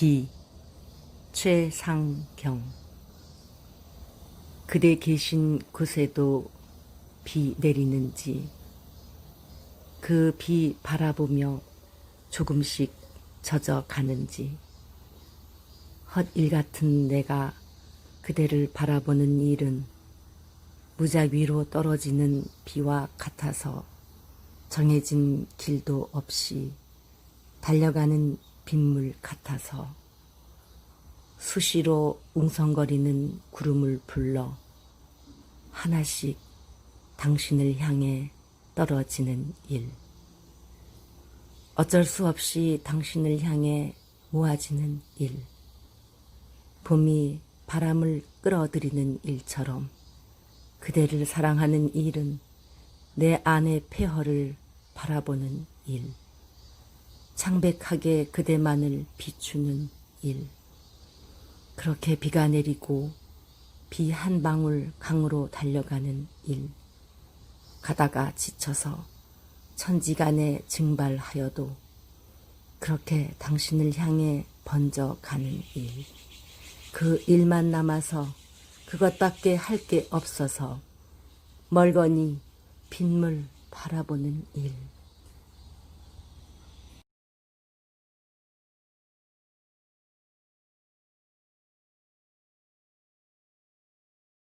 비 최상경. 그대 계신 곳에도 비 내리는지 그 비 바라보며 조금씩 젖어 가는지 헛일 같은 내가 그대를 바라보는 일은 무작 위로 떨어지는 비와 같아서 정해진 길도 없이 달려가는 빗물 같아서 수시로 웅성거리는 구름을 불러 하나씩 당신을 향해 떨어지는 일. 어쩔 수 없이 당신을 향해 모아지는 일. 봄이 바람을 끌어들이는 일처럼 그대를 사랑하는 일은 내 안의 폐허를 바라보는 일. 창백하게 그대만을 비추는 일. 그렇게 비가 내리고 비 한 방울 강으로 달려가는 일. 가다가 지쳐서 천지간에 증발하여도 그렇게 당신을 향해 번져 가는 일. 그 일만 남아서 그것밖에 할 게 없어서 멀거니 빗물 바라보는 일.